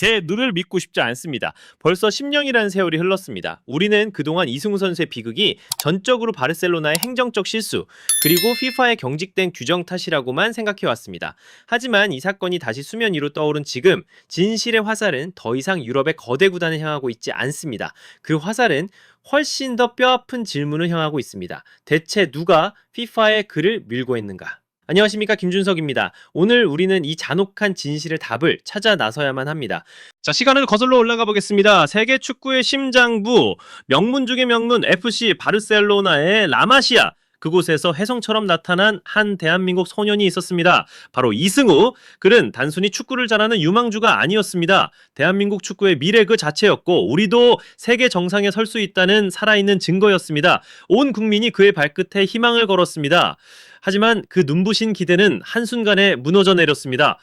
제 눈을 믿고 싶지 않습니다. 벌써 10년이라는 세월이 흘렀습니다. 우리는 그동안 이승우 선수의 비극이 전적으로 바르셀로나의 행정적 실수 그리고 피파의 경직된 규정 탓이라고만 생각해 왔습니다. 하지만 이 사건이 다시 수면 위로 떠오른 지금 진실의 화살은 더 이상 유럽의 거대 구단을 향하고 있지 않습니다. 그 화살은 훨씬 더 뼈아픈 질문을 향하고 있습니다. 대체 누가 피파의 글을 밀고 있는가? 안녕하십니까 김준석입니다. 오늘 우리는 이 잔혹한 진실의 답을 찾아 나서야만 합니다. 자 시간을 거슬러 올라가 보겠습니다. 세계 축구의 심장부 명문 중의 명문 FC 바르셀로나의 라마시아 그곳에서 혜성처럼 나타난 한 대한민국 소년이 있었습니다. 바로 이승우. 그는 단순히 축구를 잘하는 유망주가 아니었습니다. 대한민국 축구의 미래 그 자체였고 우리도 세계 정상에 설 수 있다는 살아있는 증거였습니다. 온 국민이 그의 발끝에 희망을 걸었습니다. 하지만 그 눈부신 기대는 한순간에 무너져 내렸습니다.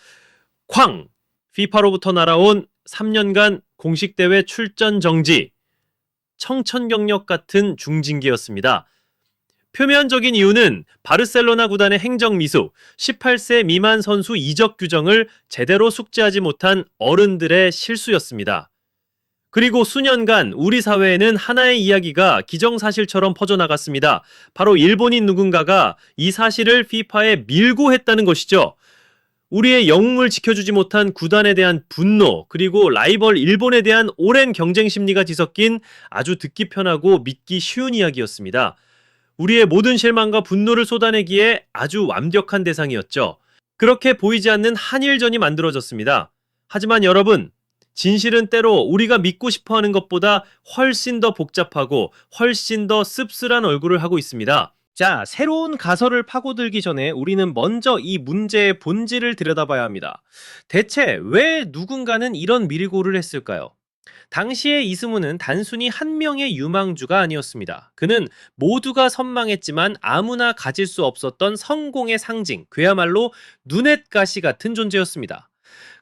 쾅! 피파로부터 날아온 3년간 공식 대회 출전 정지. 청천 경력 같은 중징계였습니다. 표면적인 이유는 바르셀로나 구단의 행정 미수, 18세 미만 선수 이적 규정을 제대로 숙지하지 못한 어른들의 실수였습니다. 그리고 수년간 우리 사회에는 하나의 이야기가 기정사실처럼 퍼져나갔습니다. 바로 일본인 누군가가 이 사실을 피파에 밀고 했다는 것이죠. 우리의 영웅을 지켜주지 못한 구단에 대한 분노, 그리고 라이벌 일본에 대한 오랜 경쟁 심리가 뒤섞인 아주 듣기 편하고 믿기 쉬운 이야기였습니다. 우리의 모든 실망과 분노를 쏟아내기에 아주 완벽한 대상이었죠. 그렇게 보이지 않는 한일전이 만들어졌습니다. 하지만 여러분, 진실은 때로 우리가 믿고 싶어 하는 것보다 훨씬 더 복잡하고 훨씬 더 씁쓸한 얼굴을 하고 있습니다. 자, 새로운 가설을 파고들기 전에 우리는 먼저 이 문제의 본질을 들여다봐야 합니다. 대체 왜 누군가는 이런 밀고를 했을까요? 당시의 이승우는 단순히 한 명의 유망주가 아니었습니다. 그는 모두가 선망했지만 아무나 가질 수 없었던 성공의 상징, 그야말로 눈엣가시 같은 존재였습니다.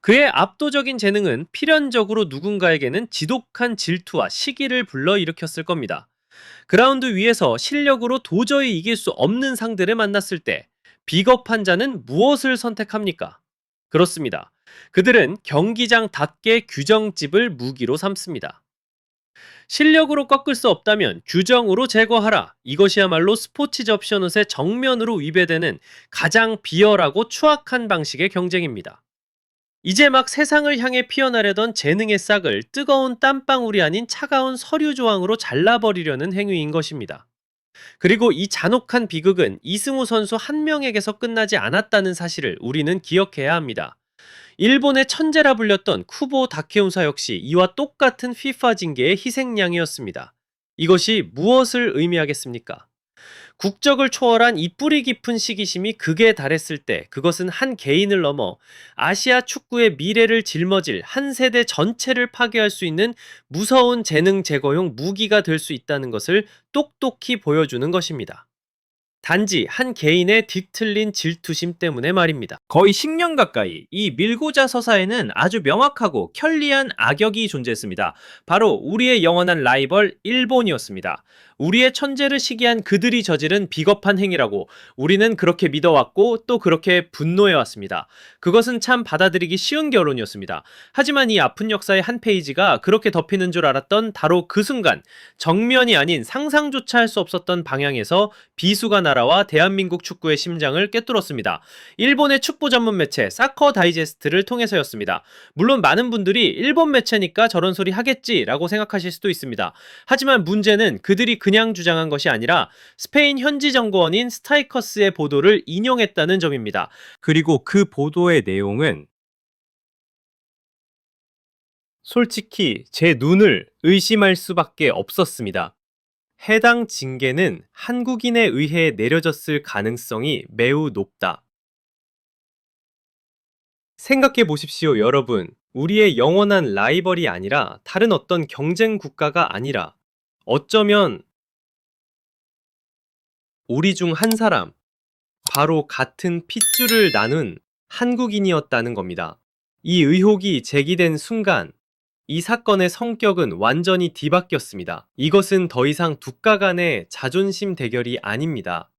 그의 압도적인 재능은 필연적으로 누군가에게는 지독한 질투와 시기를 불러일으켰을 겁니다. 그라운드 위에서 실력으로 도저히 이길 수 없는 상대를 만났을 때 비겁한 자는 무엇을 선택합니까? 그렇습니다. 그들은 경기장답게 규정집을 무기로 삼습니다. 실력으로 꺾을 수 없다면 규정으로 제거하라. 이것이야말로 스포츠 접션옷의 정면으로 위배되는 가장 비열하고 추악한 방식의 경쟁입니다. 이제 막 세상을 향해 피어나려던 재능의 싹을 뜨거운 땀방울이 아닌 차가운 서류 조항으로 잘라버리려는 행위인 것입니다. 그리고 이 잔혹한 비극은 이승우 선수 한 명에게서 끝나지 않았다는 사실을 우리는 기억해야 합니다. 일본의 천재라 불렸던 쿠보 다케운사 역시 이와 똑같은 피파 징계의 희생양이었습니다. 이것이 무엇을 의미하겠습니까? 국적을 초월한 이 뿌리 깊은 시기심이 극에 달했을 때 그것은 한 개인을 넘어 아시아 축구의 미래를 짊어질 한 세대 전체를 파괴할 수 있는 무서운 재능 제거용 무기가 될 수 있다는 것을 똑똑히 보여주는 것입니다. 단지 한 개인의 뒤틀린 질투심 때문에 말입니다. 거의 10년 가까이 이 밀고자 서사에는 아주 명확하고 편리한 악역이 존재했습니다. 바로 우리의 영원한 라이벌 일본이었습니다. 우리의 천재를 시기한 그들이 저지른 비겁한 행위라고 우리는 그렇게 믿어왔고 또 그렇게 분노해왔습니다. 그것은 참 받아들이기 쉬운 결론이었습니다. 하지만 이 아픈 역사의 한 페이지가 그렇게 덮이는 줄 알았던 바로 그 순간 정면이 아닌 상상조차 할 수 없었던 방향에서 비수가 날아와 대한민국 축구의 심장을 꿰뚫었습니다. 일본의 축구 전문 매체 사커 다이제스트를 통해서였습니다. 물론 많은 분들이 일본 매체니까 저런 소리 하겠지라고 생각하실 수도 있습니다. 하지만 문제는 그들이 그냥 주장한 것이 아니라 스페인 현지 정보원인 스타이커스의 보도를 인용했다는 점입니다. 그리고 그 보도의 내용은 솔직히 제 눈을 의심할 수밖에 없었습니다. 해당 징계는 한국인에 의해 내려졌을 가능성이 매우 높다. 생각해 보십시오, 여러분. 우리의 영원한 라이벌이 아니라 다른 어떤 경쟁 국가가 아니라 어쩌면 우리 중 한 사람, 바로 같은 핏줄을 나눈 한국인이었다는 겁니다. 이 의혹이 제기된 순간 이 사건의 성격은 완전히 뒤바뀌었습니다. 이것은 더 이상 국가 간의 자존심 대결이 아닙니다.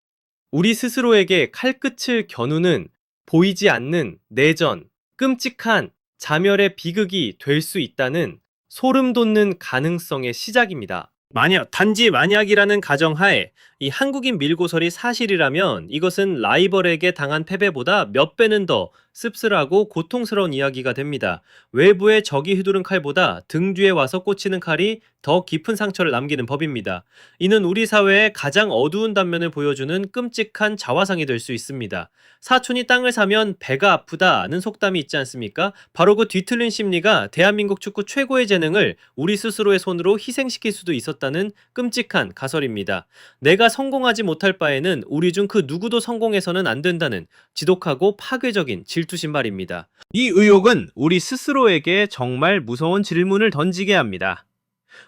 우리 스스로에게 칼끝을 겨누는 보이지 않는 내전, 끔찍한 자멸의 비극이 될 수 있다는 소름 돋는 가능성의 시작입니다. 만약 단지 만약이라는 가정하에 이 한국인 밀고설이 사실이라면 이것은 라이벌에게 당한 패배보다 몇 배는 더 씁쓸하고 고통스러운 이야기가 됩니다. 외부의 적이 휘두른 칼보다 등 뒤에 와서 꽂히는 칼이 더 깊은 상처를 남기는 법입니다. 이는 우리 사회의 가장 어두운 단면을 보여주는 끔찍한 자화상이 될 수 있습니다. 사촌이 땅을 사면 배가 아프다는 속담이 있지 않습니까? 바로 그 뒤틀린 심리가 대한민국 축구 최고의 재능을 우리 스스로의 손으로 희생시킬 수도 있었다는 끔찍한 가설입니다. 내가 성공하지 못할 바에는 우리 중 그 누구도 성공해서는 안 된다는 지독하고 파괴적인 질투심 말입니다. 이 의혹은 우리 스스로에게 정말 무서운 질문을 던지게 합니다.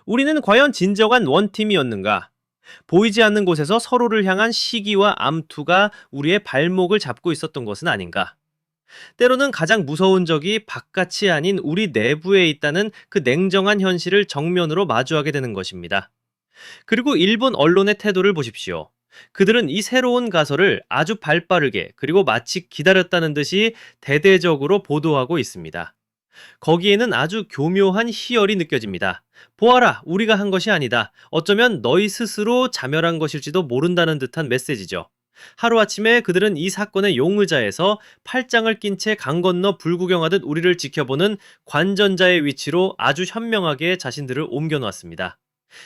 우리는 과연 진정한 원팀이었는가? 보이지 않는 곳에서 서로를 향한 시기와 암투가 우리의 발목을 잡고 있었던 것은 아닌가? 때로는 가장 무서운 적이 바깥이 아닌 우리 내부에 있다는 그 냉정한 현실을 정면으로 마주하게 되는 것입니다. 그리고 일본 언론의 태도를 보십시오. 그들은 이 새로운 가설을 아주 발빠르게 그리고 마치 기다렸다는 듯이 대대적으로 보도하고 있습니다. 거기에는 아주 교묘한 희열이 느껴집니다. 보아라, 우리가 한 것이 아니다. 어쩌면 너희 스스로 자멸한 것일지도 모른다는 듯한 메시지죠. 하루아침에 그들은 이 사건의 용의자에서 팔짱을 낀 채 강 건너 불구경하듯 우리를 지켜보는 관전자의 위치로 아주 현명하게 자신들을 옮겨놓았습니다.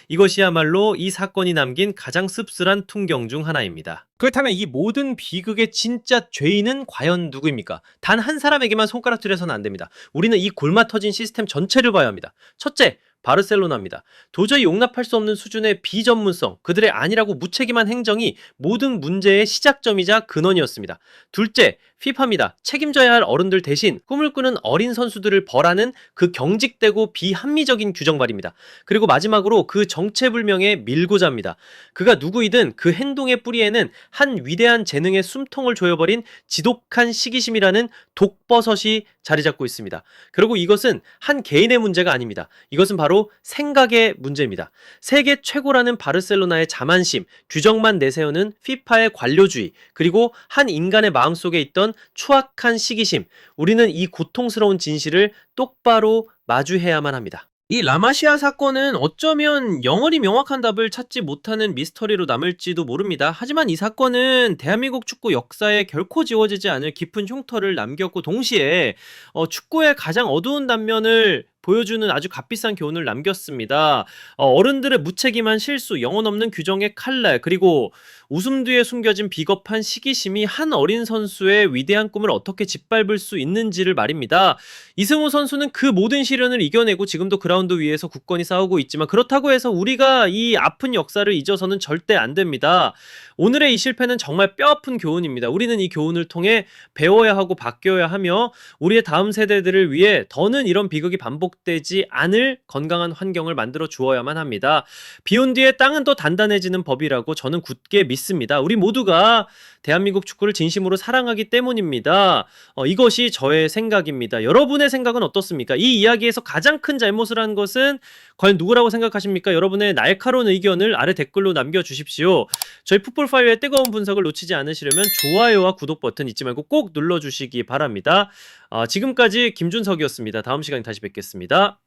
이것이야말로 이 사건이 남긴 가장 씁쓸한 풍경 중 하나입니다. 그렇다면 이 모든 비극의 진짜 죄인은 과연 누구입니까? 단 한 사람에게만 손가락질해서는 안 됩니다. 우리는 이 골마 터진 시스템 전체를 봐야 합니다. 첫째, 바르셀로나입니다. 도저히 용납할 수 없는 수준의 비전문성, 그들의 아니라고 무책임한 행정이 모든 문제의 시작점이자 근원이었습니다. 둘째, 피파입니다. 책임져야 할 어른들 대신 꿈을 꾸는 어린 선수들을 벌하는 그 경직되고 비합리적인 규정 말입니다. 그리고 마지막으로 그 정체불명의 밀고자입니다. 그가 누구이든 그 행동의 뿌리에는 한 위대한 재능의 숨통을 조여버린 지독한 시기심이라는 독버섯이 자리 잡고 있습니다. 그리고 이것은 한 개인의 문제가 아닙니다. 이것은 바로 생각의 문제입니다. 세계 최고라는 바르셀로나의 자만심, 규정만 내세우는 피파의 관료주의, 그리고 한 인간의 마음속에 있던 추악한 시기심, 우리는 이 고통스러운 진실을 똑바로 마주해야만 합니다. 이 라마시아 사건은 어쩌면 영원히 명확한 답을 찾지 못하는 미스터리로 남을지도 모릅니다. 하지만 이 사건은 대한민국 축구 역사에 결코 지워지지 않을 깊은 흉터를 남겼고 동시에 어, 축구의 가장 어두운 단면을 보여주는 아주 값비싼 교훈을 남겼습니다. 어, 른들의 무책임한 실수, 영혼 없는 규정의 칼날, 그리고 웃음 뒤에 숨겨진 비겁한 시기심이 한 어린 선수의 위대한 꿈을 어떻게 짓밟을 수 있는지를 말입니다. 이승우 선수는 그 모든 시련을 이겨내고 지금도 그라운드 위에서 굳건히 싸우고 있지만 그렇다고 해서 우리가 이 아픈 역사를 잊어서는 절대 안 됩니다. 오늘의 이 실패는 정말 뼈아픈 교훈입니다. 우리는 이 교훈을 통해 배워야 하고 바뀌어야 하며 우리의 다음 세대들을 위해 더는 이런 비극이 반복되지 않을 건강한 환경을 만들어 주어야만 합니다. 비온 뒤에 땅은 더 단단해지는 법이라고 저는 굳게 믿 습니다. 우리 모두가 대한민국 축구를 진심으로 사랑하기 때문입니다. 어, 이것이 저의 생각입니다. 여러분의 생각은 어떻습니까? 이 이야기에서 가장 큰 잘못을 한 것은 과연 누구라고 생각하십니까? 여러분의 날카로운 의견을 아래 댓글로 남겨주십시오. 저희 풋볼파이어의 뜨거운 분석을 놓치지 않으시려면 좋아요와 구독 버튼 잊지 말고 꼭 눌러주시기 바랍니다. 어, 지금까지 김준석이었습니다. 다음 시간에 다시 뵙겠습니다.